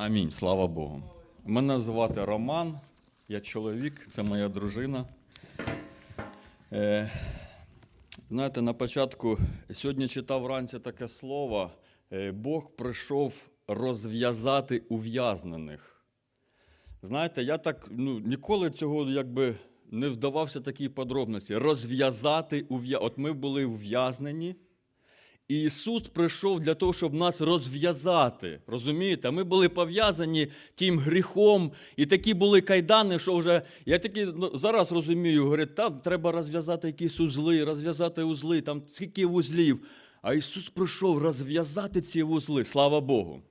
Амінь, слава Богу. Мене звати Роман, я чоловік, це моя дружина. Е, знаєте, на початку сьогодні читав вранці таке слово: е, Бог прийшов розв'язати ув'язнених. Знаєте, я так ну, ніколи цього якби не вдавався в такі подробності. Розв'язати ув'язнених. От ми були ув'язнені. І Ісус прийшов для того, щоб нас розв'язати. Розумієте? Ми були пов'язані тим гріхом, і такі були кайдани, що вже я таки ну, зараз розумію, говорить, там треба розв'язати якісь узли, розв'язати узли, там скільки вузлів. А Ісус прийшов розв'язати ці вузли. Слава Богу.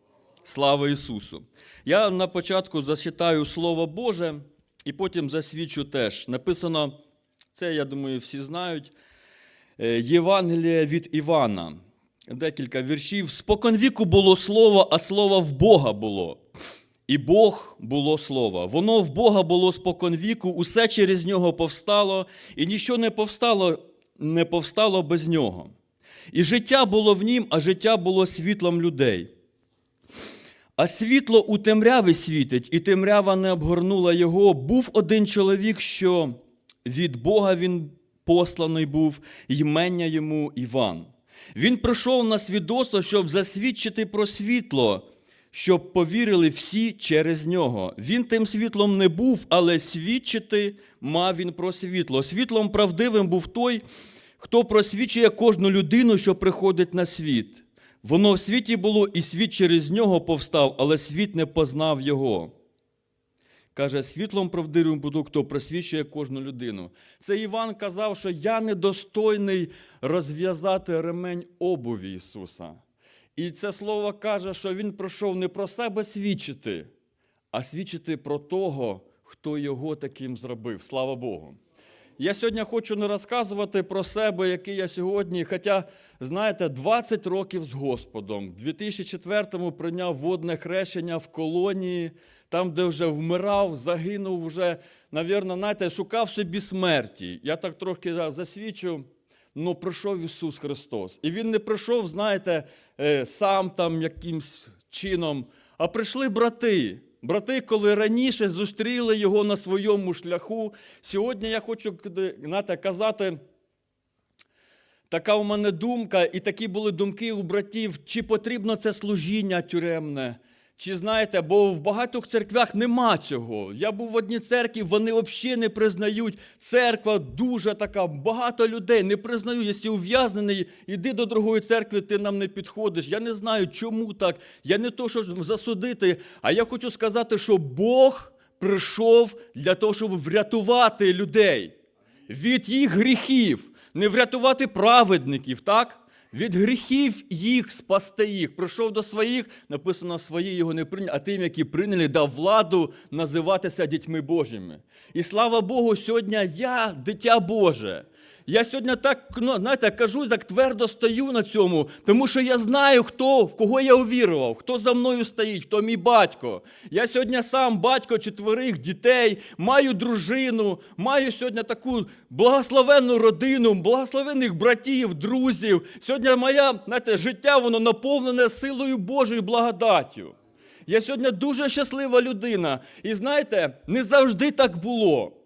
Слава Ісусу. Я на початку зачитаю Слово Боже і потім засвідчу теж. Написано, це, я думаю, всі знають. Е, Євангелія від Івана. Декілька віршів. Споконвіку було слово, а слово в Бога було. І Бог було слово. Воно в Бога було споконвіку, усе через нього повстало, і ніщо не повстало, не повстало без нього. І життя було в нім, а життя було світлом людей. А світло у темряві світить, і темрява не обгорнула його. Був один чоловік, що від Бога він посланий був, ймення йому Іван. Він прийшов на свідоцтво, щоб засвідчити про світло, щоб повірили всі через нього. Він тим світлом не був, але свідчити мав він про світло. Світлом правдивим був той, хто просвічує кожну людину, що приходить на світ. Воно в світі було, і світ через нього повстав, але світ не познав його. Каже, світлом правдивим буду, хто просвічує кожну людину. Це Іван казав, що я недостойний розв'язати ремень обуві Ісуса. І це слово каже, що Він прийшов не про себе свідчити, а свідчити про того, хто його таким зробив. Слава Богу. Я сьогодні хочу не розказувати про себе, який я сьогодні, хоча, знаєте, 20 років з Господом. В 2004-му прийняв водне хрещення в колонії, там, де вже вмирав, загинув вже, навірно, знаєте, шукав собі смерті. Я так трохи засвідчу. Ну, прийшов Ісус Христос. І Він не прийшов, знаєте, е, сам там якимсь чином, а прийшли брати. Брати, коли раніше зустріли його на своєму шляху. Сьогодні я хочу знаєте, казати, така у мене думка, і такі були думки у братів, чи потрібно це служіння тюремне. Чи знаєте, бо в багатьох церквях нема цього. Я був в одній церкві, вони взагалі не признають. Церква дуже така, багато людей не признають. Якщо ув'язнений, іди до другої церкви, ти нам не підходиш. Я не знаю, чому так. Я не то, що засудити, а я хочу сказати, що Бог прийшов для того, щоб врятувати людей від їх гріхів, не врятувати праведників, так? Від гріхів їх спасти їх. Прийшов до своїх, написано, свої його не прийняли, а тим, які прийняли, дав владу називатися дітьми Божими. І слава Богу, сьогодні я дитя Боже. Я сьогодні так ну, знаєте, кажу, так твердо стою на цьому, тому що я знаю, хто, в кого я увірував, хто за мною стоїть, хто мій батько. Я сьогодні сам батько четверих дітей, маю дружину, маю сьогодні таку благословенну родину, благословенних братів, друзів. Сьогодні моє знаєте, життя воно наповнене силою Божою благодаттю. Я сьогодні дуже щаслива людина. І знаєте, не завжди так було.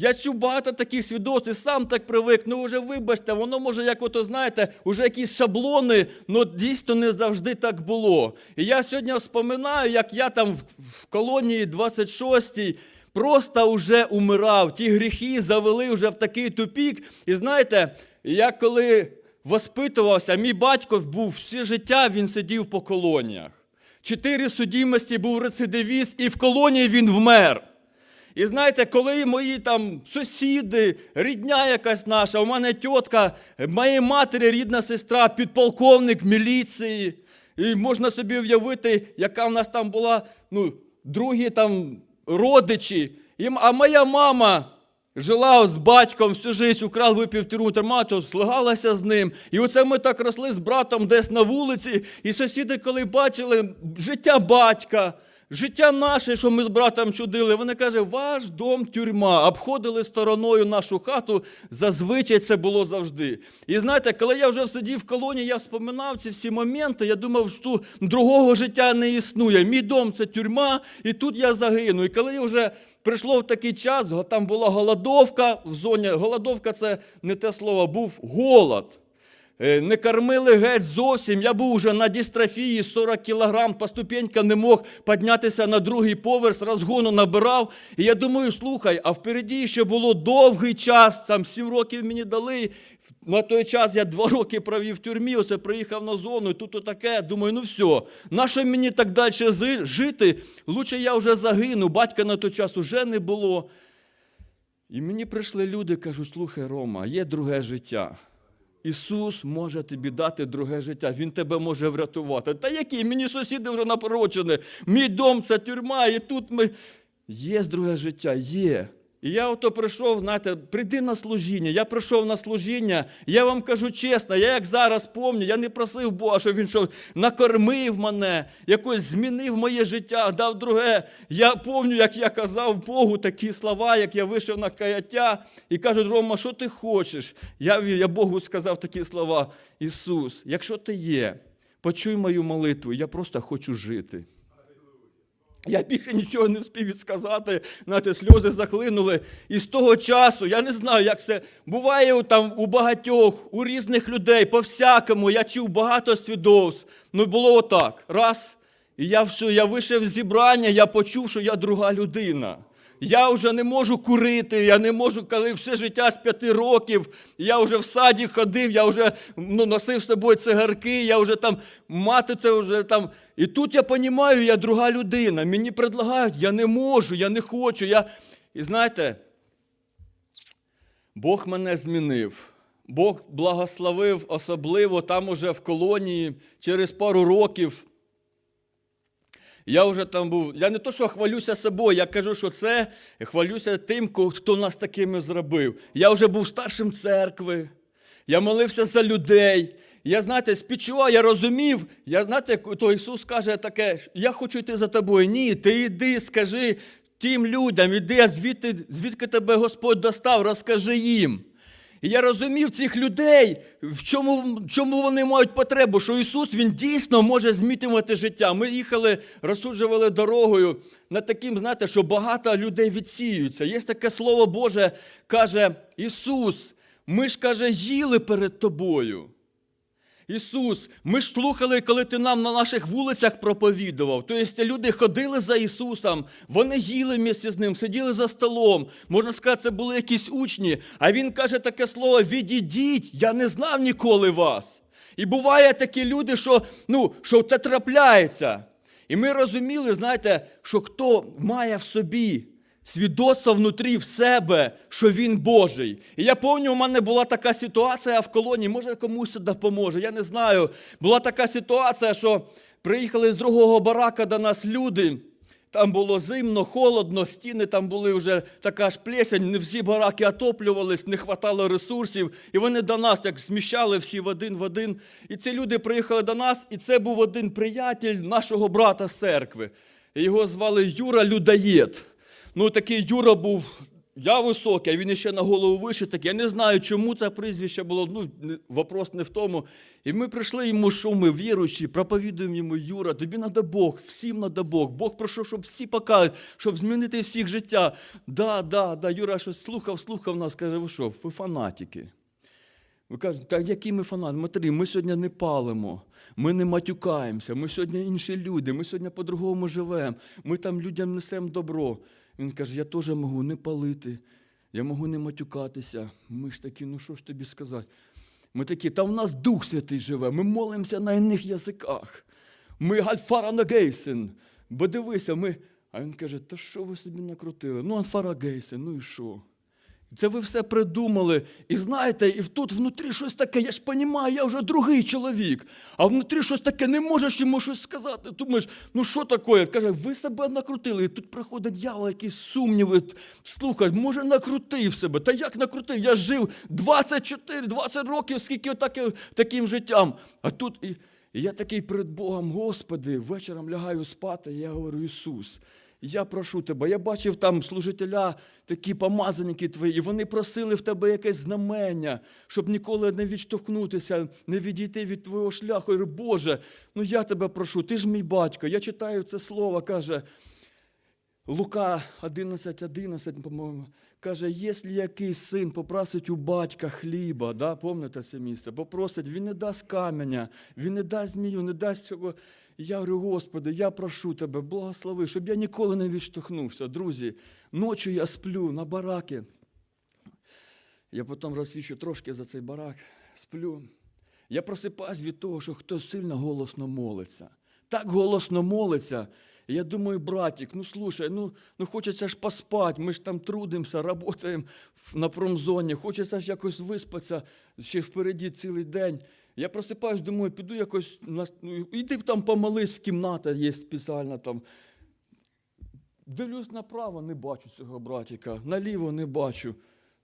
Я чув багато таких свідоцтв, сам так привик, ну вже вибачте, воно може, як ото, знаєте, вже якісь шаблони, але дійсно не завжди так було. І я сьогодні вспоминаю, як я там в колонії 26-й просто вже умирав. Ті гріхи завели вже в такий тупік. І знаєте, я коли воспитувався, мій батько був все життя, він сидів по колоніях. Чотири судімості був рецидивіст, і в колонії він вмер. І знаєте, коли мої там сусіди, рідня якась наша, у мене тітка, моєї матері рідна сестра, підполковник міліції. І можна собі уявити, яка в нас там була ну, другі там родичі. І, а моя мама жила з батьком всю життя, украл, випив тюрму тормату, слигалася з ним. І оце ми так росли з братом десь на вулиці. І сусіди, коли бачили життя батька, життя наше, що ми з братом чудили, вони кажуть, ваш дом тюрма, обходили стороною нашу хату, зазвичай це було завжди. І знаєте, коли я вже сидів в колонії, я вспоминав ці всі моменти, я думав, що другого життя не існує. Мій дом це тюрма, і тут я загину. І коли вже прийшло в такий час, там була голодовка в зоні, голодовка це не те слово, був голод. Е, Не кормили геть зовсім. Я був уже на дистрофії 40 кілограм, по ступенькам не мог піднятися на другий поверх, розгону набирав. І я думаю, слухай, а впереді ще було довгий час, там 7 років мені дали. На той час я 2 роки провів в тюрмі, оце приїхав на зону, і тут отаке. Думаю, ну все, нащо мені так далі жити? Лучше я вже загину, батька на той час уже не було. І мені прийшли люди, кажуть, слухай, Рома, є друге життя. Ісус може тобі дати друге життя, Він тебе може врятувати. Та які? Мені сусіди вже напрочені. Мій дом це тюрма, і тут ми. Є друге життя, є. І я ото прийшов, знаєте, прийди на служіння. Я прийшов на служіння, я вам кажу чесно, я як зараз пам'ятаю, я не просив Бога, щоб він що, накормив мене, якось змінив моє життя, дав друге. Я пам'ятаю, як я казав Богу такі слова, як я вийшов на каяття, і кажуть, Рома, що ти хочеш? Я, я Богу сказав такі слова: Ісус, якщо ти є, почуй мою молитву, я просто хочу жити. Я більше нічого не встиг відсказати, знаєте, сльози захлинули. І з того часу, я не знаю, як це буває там у багатьох, у різних людей, по-всякому. Я чув багато свідоцтв. Ну було отак. Раз. І я я вийшов з зібрання, я почув, що я друга людина. Я вже не можу курити, я не можу, коли все життя з п'яти років, я вже в саді ходив, я вже ну, носив з собою цигарки, я вже там мати це вже там. І тут я розумію, я друга людина. Мені предлагають, я не можу, я не хочу. Я... І знаєте, Бог мене змінив. Бог благословив особливо там уже в колонії через пару років. Я вже там був. Я не то, що хвалюся собою, я кажу, що це хвалюся тим, хто нас такими зробив. Я вже був старшим церкви. Я молився за людей. Я, знаєте, співчував, я розумів. Я, знаєте, то Ісус каже таке, я хочу йти за тобою. Ні, ти йди, скажи тим людям, іди, а звідти, звідки тебе Господь достав, розкажи їм. І я розумів цих людей, в чому, чому вони мають потребу, що Ісус Він дійсно може змітувати життя. Ми їхали, розсуджували дорогою над таким, знаєте, що багато людей відсіюються. Є таке слово Боже, каже Ісус, ми ж каже, їли перед тобою. Ісус, ми ж слухали, коли ти нам на наших вулицях проповідував. Тобто люди ходили за Ісусом, вони їли місце з ним, сиділи за столом. Можна сказати, це були якісь учні. А Він каже таке слово: відійдіть, я не знав ніколи вас. І буває такі люди, що, ну, що це трапляється. І ми розуміли, знаєте, що хто має в собі свідоцтво внутрі в себе, що він Божий. І я пам'ятаю, у мене була така ситуація в колонії, може комусь це допоможе, я не знаю. Була така ситуація, що приїхали з другого барака до нас люди. Там було зимно, холодно, стіни там були вже така ж плесень, не всі бараки отоплювались, не хватало ресурсів. І вони до нас як зміщали всі в один в один. І ці люди приїхали до нас, і це був один приятель нашого брата з церкви. Його звали Юра Людаєт. Ну, такий Юра був, я високий, а він ще на голову вище. Так я не знаю, чому це прізвище було. Ну, вопрос не в тому. І ми прийшли йому, що ми віруючі, проповідуємо йому, Юра, тобі треба Бог, всім треба Бог. Бог прийшов, щоб всі покаяли, щоб змінити всіх життя. Да, да, да. Юра щось слухав, слухав нас, каже, ви що, ви фанатики. Ви кажете, так які ми фанати? Матері, ми сьогодні не палимо, ми не матюкаємося, ми сьогодні інші люди, ми сьогодні по-другому живемо, ми там людям несемо добро. Він каже, я теж можу не палити, я можу не матюкатися. Ми ж такі, ну що ж тобі сказати? Ми такі, та в нас Дух Святий живе, ми молимося на інних язиках. Ми гальфаранагейсен. Бо дивися, ми. А він каже, та що ви собі накрутили? Ну, Альфарагейсен, ну і що? Це ви все придумали. І знаєте, і тут внутрі щось таке, я ж розумію, я вже другий чоловік. А внутрі щось таке, не можеш йому щось сказати. Думаєш, ну що таке? Каже, ви себе накрутили. І тут приходить дьявол, якісь сумніви. Слухай, може накрутив себе. Та як накрутив? Я жив 24-20 років, скільки отаке, таким життям. А тут і, І я такий перед Богом, Господи, вечором лягаю спати, і я говорю, Ісус, я прошу тебе, я бачив там служителя, такі помазаники твої, і вони просили в тебе якесь знамення, щоб ніколи не відштовхнутися, не відійти від твого шляху. Я говорю, Боже, ну я тебе прошу, ти ж мій батько. Я читаю це слово, каже, Лука 11, 11, по-моєму, каже, якщо якийсь син попросить у батька хліба, да, пам'ятаєте це місце, попросить, він не дасть каменя, він не дасть змію, не дасть цього. Я говорю, Господи, я прошу тебе, благослови, щоб я ніколи не відштовхнувся. Друзі, ночі я сплю на бараки. Я потім розсвічу трошки за цей барак, сплю. Я просипаюсь від того, що хтось сильно голосно молиться. Так голосно молиться. Я думаю, братик, ну слушай, ну, ну хочеться ж поспати, ми ж там трудимося, працюємо на промзоні, хочеться ж якось виспатися, ще впереді цілий день. Я просипаюсь, думаю, піду якось, ну, іди там помолись, в кімната є спеціальна там. Дивлюсь направо, не бачу цього братика, наліво не бачу.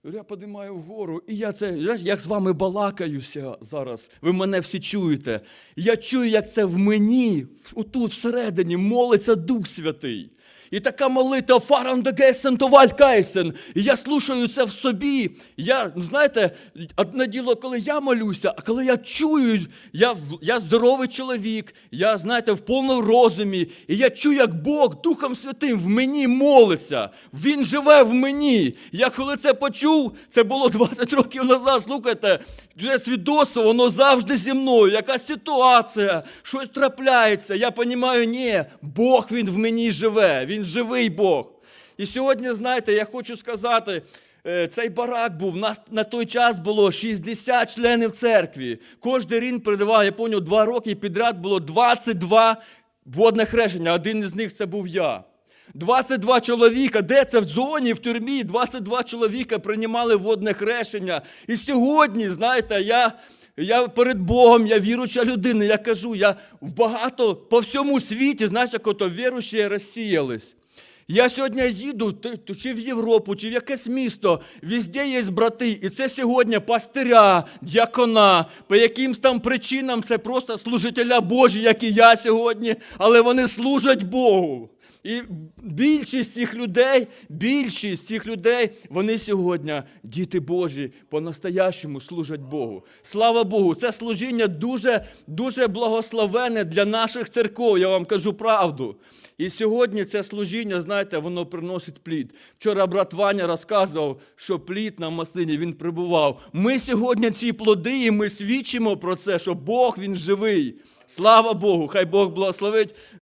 Я подимаю вгору, і я це, як з вами балакаюся зараз, ви мене всі чуєте. Я чую, як це в мені, отут всередині, молиться Дух Святий. І така молитва «Фарандегесен товалькайсен». І я слушаю це в собі. Я, знаєте, одне діло, коли я молюся, а коли я чую, я, я здоровий чоловік, я, знаєте, в повному розумі, і я чую, як Бог Духом Святим в мені молиться. Він живе в мені. Я коли це почув, це було 20 років назад, слухайте, вже свідоцтво, воно завжди зі мною. Якась ситуація, щось трапляється. Я розумію, ні, Бог він в мені живе, він живий Бог. І сьогодні, знаєте, я хочу сказати. е, Цей барак був, нас на той час було 60 членів церкви. Кожен рік передавав, я пам'ятаю, два роки підряд було 22 водних речення. Один із них це був я. 22 чоловіка, де це в зоні, в тюрмі, 22 чоловіка приймали водне хрещення. І сьогодні, знаєте, я, я перед Богом, я віруча людина, я кажу, я багато по всьому світі, знаєш, як ото віручі розсіялись. Я сьогодні їду чи в Європу, чи в якесь місто, везде є брати, і це сьогодні пастиря, дякона, по якимсь там причинам це просто служителя Божі, як і я сьогодні, але вони служать Богу. І більшість цих людей, більшість цих людей, вони сьогодні, діти Божі, по-настоящему служать Богу. Слава Богу, це служіння дуже, дуже благословенне для наших церков, я вам кажу правду. І сьогодні це служіння, знаєте, воно приносить плід. Вчора брат Ваня розказував, що плід на маслині він прибував. Ми сьогодні ці плоди, і ми свідчимо про це, що Бог він живий. Слава Богу, хай Бог благословить.